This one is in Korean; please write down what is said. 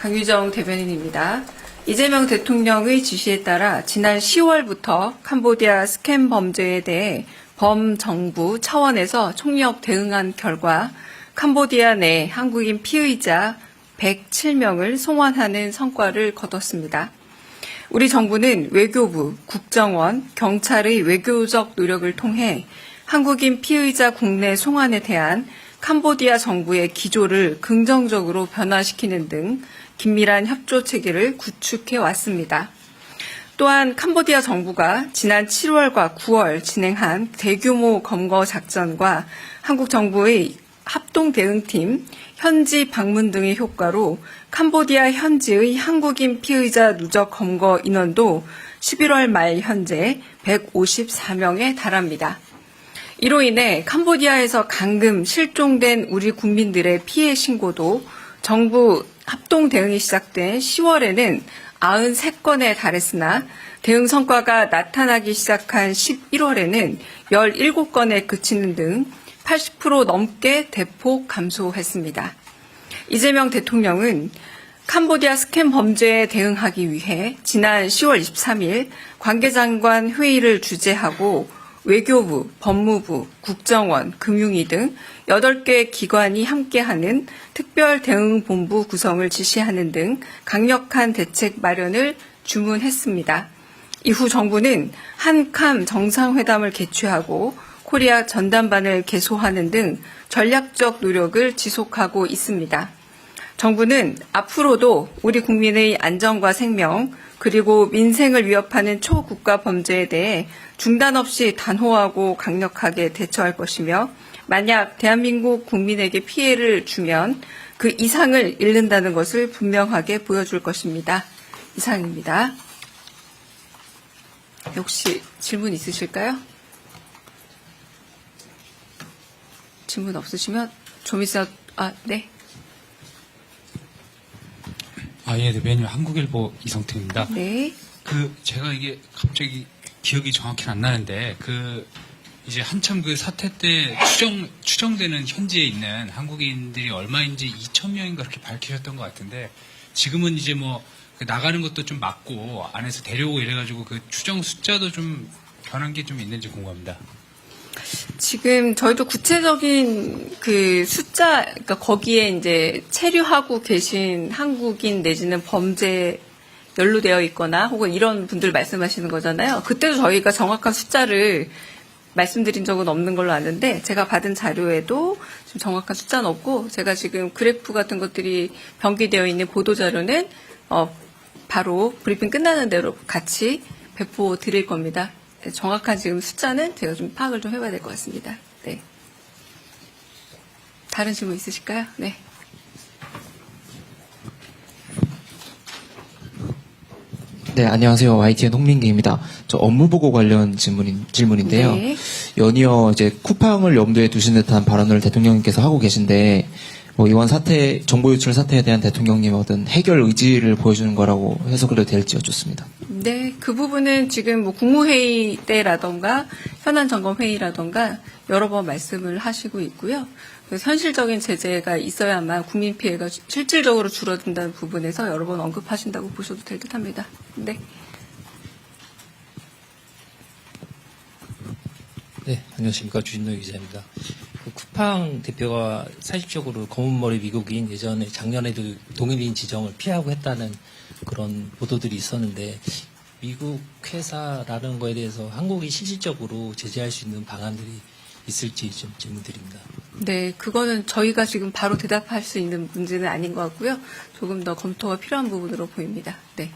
강유정 대변인입니다. 이재명 대통령의 지시에 따라 지난 10월부터 캄보디아 스캠 범죄에 대해 범정부 차원에서 총력 대응한 결과 캄보디아 내 한국인 피의자 107명을 송환하는 성과를 거뒀습니다. 우리 정부는 외교부, 국정원, 경찰의 외교적 노력을 통해 한국인 피의자 국내 송환에 대한 캄보디아 정부의 기조를 긍정적으로 변화시키는 등 긴밀한 협조 체계를 구축해 왔습니다. 또한 캄보디아 정부가 지난 7월과 9월 진행한 대규모 검거 작전과 한국 정부의 합동 대응팀, 현지 방문 등의 효과로 캄보디아 현지의 한국인 피의자 누적 검거 인원도 11월 말 현재 154명에 달합니다. 이로 인해 캄보디아에서 강금 실종된 우리 국민들의 피해 신고도 정부 합동 대응이 시작된 10월에는 93건에 달했으나 대응 성과가 나타나기 시작한 11월에는 17건에 그치는 등 80% 넘게 대폭 감소했습니다. 이재명 대통령은 캄보디아 스캠 범죄에 대응하기 위해 지난 10월 23일 관계장관 회의를 주재하고 외교부, 법무부, 국정원, 금융위 등 8개 기관이 함께하는 특별 대응본부 구성을 지시하는 등 강력한 대책 마련을 주문했습니다. 이후 정부는 한캄 정상회담을 개최하고 코리아 전담반을 개소하는 등 전략적 노력을 지속하고 있습니다. 정부는 앞으로도 우리 국민의 안전과 생명 그리고 민생을 위협하는 초국가 범죄에 대해 중단 없이 단호하고 강력하게 대처할 것이며 만약 대한민국 국민에게 피해를 주면 그 이상을 잃는다는 것을 분명하게 보여줄 것입니다. 이상입니다. 혹시 질문 있으실까요? 질문 없으시면 좀 있어 아 네. 아, 예, 대변인 한국일보 이성태입니다. 네. 그, 제가 이게 갑자기 기억이 정확히 안 나는데, 그, 이제 한참 그 사태 때 추정, 추정되는 현지에 있는 한국인들이 얼마인지 2,000명인가 그렇게 밝히셨던 것 같은데, 지금은 이제 뭐, 그 나가는 것도 좀 막고, 안에서 데려오고 이래가지고 그 추정 숫자도 좀 변한 게 좀 있는지 궁금합니다. 지금 저희도 구체적인 그 숫자, 그러니까 거기에 이제 체류하고 계신 한국인 내지는 범죄 연루되어 있거나 혹은 이런 분들 말씀하시는 거잖아요. 그때도 저희가 정확한 숫자를 말씀드린 적은 없는 걸로 아는데 제가 받은 자료에도 지금 정확한 숫자는 없고 제가 지금 그래프 같은 것들이 변기되어 있는 보도 자료는 어, 바로 브리핑 끝나는 대로 같이 배포 드릴 겁니다. 네, 정확한 지금 숫자는 제가 좀 파악을 좀 해봐야 될 것 같습니다. 네. 다른 질문 있으실까요? 네. 네, 안녕하세요. YTN 홍민기입니다. 저 업무 보고 관련 질문인, 질문인데요. 네. 연이어 이제 쿠팡을 염두에 두신 듯한 발언을 대통령님께서 하고 계신데, 뭐 이번 사태, 정보 유출 사태에 대한 대통령님의 어떤 해결 의지를 보여주는 거라고 해석을 해도 될지 여쭙습니다. 네, 그 부분은 지금 뭐 국무회의 때라던가 현안 점검 회의라던가 여러 번 말씀을 하시고 있고요. 그래서 현실적인 제재가 있어야만 국민 피해가 실질적으로 줄어든다는 부분에서 여러 번 언급하신다고 보셔도 될 듯합니다. 네. 네, 안녕하십니까. 주진노 기자입니다. 그 쿠팡 대표가 사실적으로 검은머리 미국인 예전에 작년에도 동일인 지정을 피하고 했다는 그런 보도들이 있었는데 미국 회사라는 거에 대해서 한국이 실질적으로 제재할 수 있는 방안들이 있을지 좀 질문드립니다. 네, 그거는 저희가 지금 바로 대답할 수 있는 문제는 아닌 것 같고요. 조금 더 검토가 필요한 부분으로 보입니다. 네.